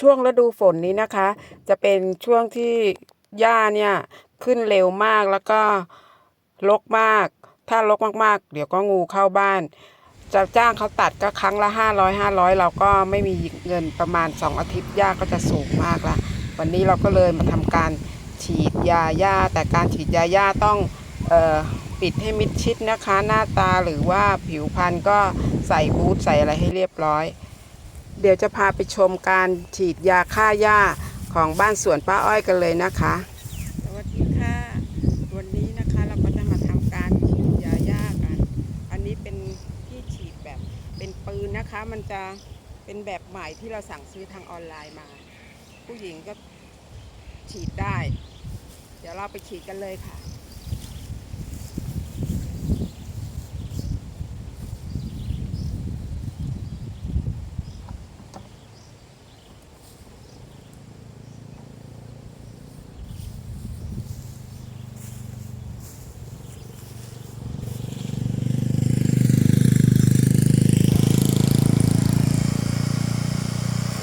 ช่วงฤดูฝนนี้นะคะ จะเป็นช่วงที่หญ้าเนี่ยขึ้นเร็วมากแล้วก็รกมาก ถ้ารกมากๆ เดี๋ยวก็งูเข้าบ้าน จะจ้างเขาตัดก็ครั้งละ 500 500 เราก็ไม่มีเงินประมาณ 2 อาทิตย์หญ้าก็จะสูงมากละวันนี้เราก็เลยมาทำการฉีดยาหญ้า แต่การฉีดยาหญ้าต้องออปิดให้มิดชิดนะคะ หน้าตาหรือว่าผิวพรรณก็ใส่บูทใส่อะไรให้เรียบร้อย เดี๋ยวจะพาไปชมการฉีดยาฆ่าหญ้าของบ้านสวนป้าอ้อยกันเลยนะคะ สวัสดีค่ะ วันนี้นะคะเราก็จะมาทำการฉีดยาหญ้ากัน อันนี้เป็นที่ฉีดแบบเป็นปืนนะคะ มันจะเป็นแบบใหม่ที่เราสั่งซื้อทางออนไลน์มา ผู้หญิงก็ฉีดได้ เดี๋ยวเราไปฉีดกันเลยค่ะ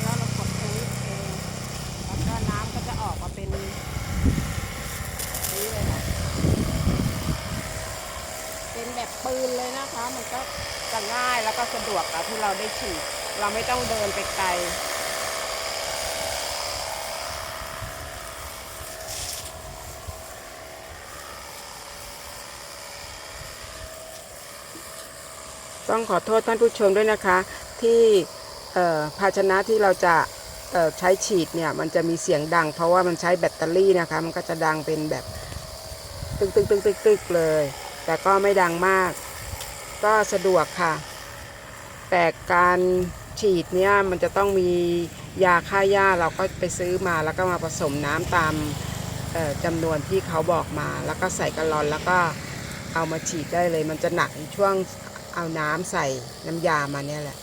แล้วเรากดตรงนี้เองแล้วก็น้ำก็จะออกมาเป็นนี้เลยค่ะเปืนเลยนะคะ มันก็จะง่ายแล้วก็สะดวกอะที่เราได้ฉีดเราไม่ต้องเดินไปไกลต้องขอโทษท่านผู้ชมด้วยนะคะ ที่ภาชนะที่เราจะใช้ฉีดเนี่ยมันจะมีเสียงดัง เพราะว่ามันใช้แบตเตอรี่นะคะ มันก็จะดังเป็นแบบตึกตึกตึกตึกตึกเลย แต่ก็ไม่ดังมาก ก็สะดวกค่ะ แต่การฉีดเนี่ยมันจะต้องมียาฆ่าหญ้าเราก็ไปซื้อมาแล้วก็มาผสมน้ำตามเอ่อจำนวนที่เขาบอกมา แล้วก็ใส่กระลอนแล้วก็เอามาฉีดได้เลย มันจะหนักในช่วงเอาน้ำใส่น้ำยามาเนี่ยแหละ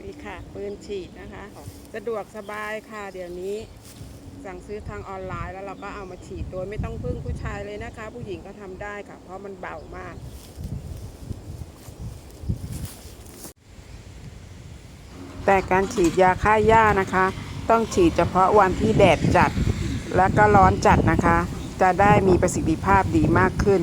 นี่ค่ะ ปืนฉีดนะคะ สะดวกสบายค่ะเดี๋ยวนี้ สั่งซื้อทางออนไลน์แล้วเราก็เอามาฉีดโดยไม่ต้องพึ่งผู้ชายเลยนะคะ ผู้หญิงก็ทำได้ค่ะ เพราะมันเบามากแต่การฉีดยาฆ่าหญ้านะคะ ต้องฉีดเฉพาะวันที่แดดจัด และก็ร้อนจัดนะคะ จะได้มีประสิทธิภาพดีมากขึ้น